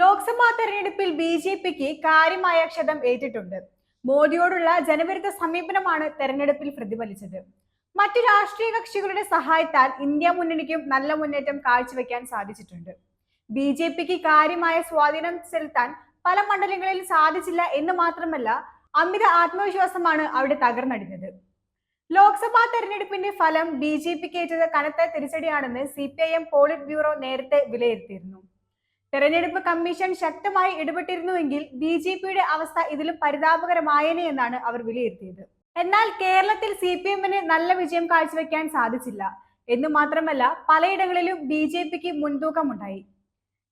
ലോക്സഭാ തെരഞ്ഞെടുപ്പിൽ B J പിക്ക് കാര്യമായ ക്ഷതം ഏറ്റിട്ടുണ്ട്. മോദിയോടുള്ള ജനവിരുദ്ധ സമീപനമാണ് തെരഞ്ഞെടുപ്പിൽ പ്രതിഫലിച്ചത്. മറ്റു രാഷ്ട്രീയ കക്ഷികളുടെ സഹായത്താൽ ഇന്ത്യ മുന്നണിക്കും നല്ല മുന്നേറ്റം കാഴ്ചവെക്കാൻ സാധിച്ചിട്ടുണ്ട്. ബി ജെ പിക്ക് കാര്യമായ സ്വാധീനം ചെലുത്താൻ പല മണ്ഡലങ്ങളിൽ സാധിച്ചില്ല എന്ന് മാത്രമല്ല അമിത ആത്മവിശ്വാസമാണ് അവിടെ തകർന്നടിഞ്ഞത്. ലോക്സഭാ തെരഞ്ഞെടുപ്പിന്റെ ഫലം ബി ജെ പിക്ക് ഏറ്റത് കനത്ത തിരിച്ചടിയാണെന്ന് C P I M politburo നേരത്തെ വിലയിരുത്തിയിരുന്നു. തെരഞ്ഞെടുപ്പ് കമ്മീഷൻ ശക്തമായി ഇടപെട്ടിരുന്നുവെങ്കിൽ ബി ജെ പിയുടെ അവസ്ഥ ഇതിലും പരിതാപകരമായേനെ എന്നാണ് അവർ വിലയിരുത്തിയത്. എന്നാൽ കേരളത്തിൽ സി പി എമ്മിന് നല്ല വിജയം കാഴ്ചവെക്കാൻ സാധിച്ചില്ല. എന്ന് മാത്രമല്ല പലയിടങ്ങളിലും ബി ജെ പിക്ക് മുൻതൂക്കമുണ്ടായി.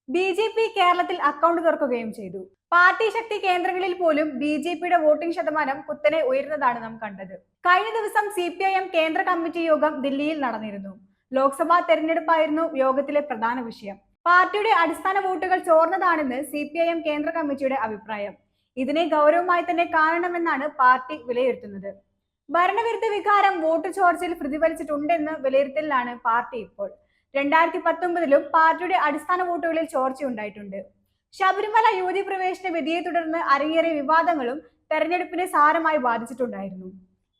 ബി ജെ പി കേരളത്തിൽ അക്കൗണ്ട് തുറക്കുകയും ചെയ്തു. പാർട്ടി ശക്തി കേന്ദ്രങ്ങളിൽ പോലും ബി ജെ പിയുടെ വോട്ടിംഗ് ശതമാനം കുത്തനെ ഉയർന്നതാണ് നാം കണ്ടത്. കഴിഞ്ഞ ദിവസം സി പി ഐ എം കേന്ദ്ര കമ്മിറ്റി യോഗം ദില്ലിയിൽ നടന്നിരുന്നു. ലോക്സഭാ തെരഞ്ഞെടുപ്പായിരുന്നു യോഗത്തിലെ പ്രധാന വിഷയം. പാർട്ടിയുടെ അടിസ്ഥാന വോട്ടുകൾ ചോർന്നതാണെന്ന് സി പി ഐ എം കേന്ദ്ര കമ്മിറ്റിയുടെ അഭിപ്രായം. ഇതിനെ ഗൗരവമായി തന്നെ കാണണമെന്നാണ് പാർട്ടി വിലയിരുത്തുന്നത്. ഭരണവിരുദ്ധ വികാരം വോട്ട് ചോർച്ചയിൽ പ്രതിഫലിച്ചിട്ടുണ്ടെന്ന് വിലയിരുത്തലിലാണ് പാർട്ടി ഇപ്പോൾ. രണ്ടായിരത്തി പത്തൊമ്പതിലും പാർട്ടിയുടെ അടിസ്ഥാന വോട്ടുകളിൽ ചോർച്ചയുണ്ടായിട്ടുണ്ട്. ശബരിമല യുവതി പ്രവേശന വിധിയെ തുടർന്ന് അരങ്ങേറിയ വിവാദങ്ങളും തെരഞ്ഞെടുപ്പിനെ സാരമായി ബാധിച്ചിട്ടുണ്ടായിരുന്നു.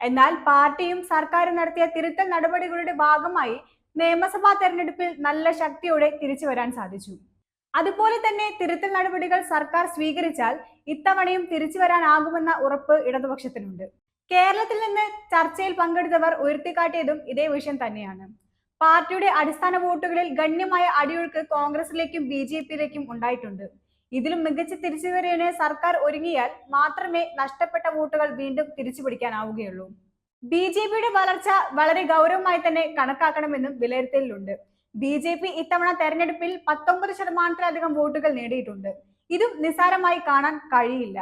എന്നാൽ പാർട്ടിയും സർക്കാരും നടത്തിയ തിരുത്തൽ നടപടികളുടെ ഭാഗമായി നിയമസഭാ തെരഞ്ഞെടുപ്പിൽ നല്ല ശക്തിയോടെ തിരിച്ചു വരാൻ സാധിച്ചു. അതുപോലെ തന്നെ തിരുത്തൽ നടപടികൾ സർക്കാർ സ്വീകരിച്ചാൽ ഇത്തവണയും തിരിച്ചു വരാനാകുമെന്ന ഉറപ്പ് ഇടതുപക്ഷത്തിനുണ്ട്. കേരളത്തിൽ നിന്ന് ചർച്ചയിൽ പങ്കെടുത്തവർ ഉയർത്തിക്കാട്ടിയതും ഇതേ വിഷയം തന്നെയാണ്. പാർട്ടിയുടെ അടിസ്ഥാന വോട്ടുകളിൽ ഗണ്യമായ അടിയൊഴുക്ക് കോൺഗ്രസിലേക്കും ബി ജെ പിയിലേക്കും ഉണ്ടായിട്ടുണ്ട്. ഇതിലും മികച്ച തിരിച്ചുവരവിന് സർക്കാർ ഒരുങ്ങിയാൽ മാത്രമേ നഷ്ടപ്പെട്ട വോട്ടുകൾ വീണ്ടും തിരിച്ചു പിടിക്കാനാവുകയുള്ളൂ ബി ജെ പിയുടെ വളർച്ച വളരെ ഗൗരവമായി തന്നെ കണക്കാക്കണമെന്നും വിലയിരുത്തലിലുണ്ട്. ബി ജെ പി ഇത്തവണ തെരഞ്ഞെടുപ്പിൽ പത്തൊമ്പത് ശതമാനത്തിലധികം വോട്ടുകൾ നേടിയിട്ടുണ്ട്. ഇതും നിസ്സാരമായി കാണാൻ കഴിയില്ല.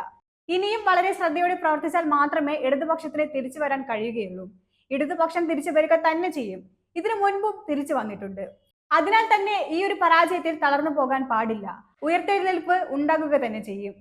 ഇനിയും വളരെ ശ്രദ്ധയോടെ പ്രവർത്തിച്ചാൽ മാത്രമേ ഇടതുപക്ഷത്തിന് തിരിച്ചു വരാൻ കഴിയുകയുള്ളൂ. ഇടതുപക്ഷം തിരിച്ചു വരിക തന്നെ ചെയ്യും. ഇതിനു മുൻപും തിരിച്ചു വന്നിട്ടുണ്ട്. അതിനാൽ തന്നെ ഈ ഒരു പരാജയത്തിൽ തളർന്നു പോകാൻ പാടില്ല. ഉയർത്തെഴുന്നേൽപ്പ് ഉണ്ടാകുക തന്നെ ചെയ്യും.